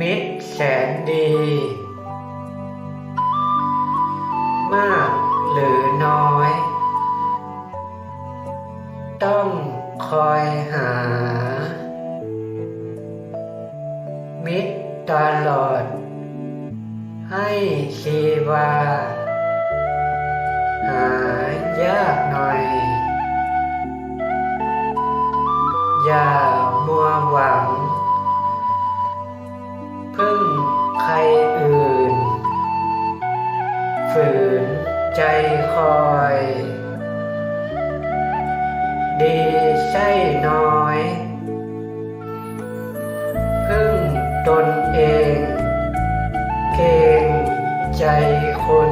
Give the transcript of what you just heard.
มิตรแสนดี มากหรือน้อย ต้องคอยหา มิตรตลอด ให้ชีวา หายากหน่อย อย่ามัวหวัง พึ่งใครอื่น ฝืนใจคอย ดีใช่น้อย พึ่งตนเอง เก่งใจคน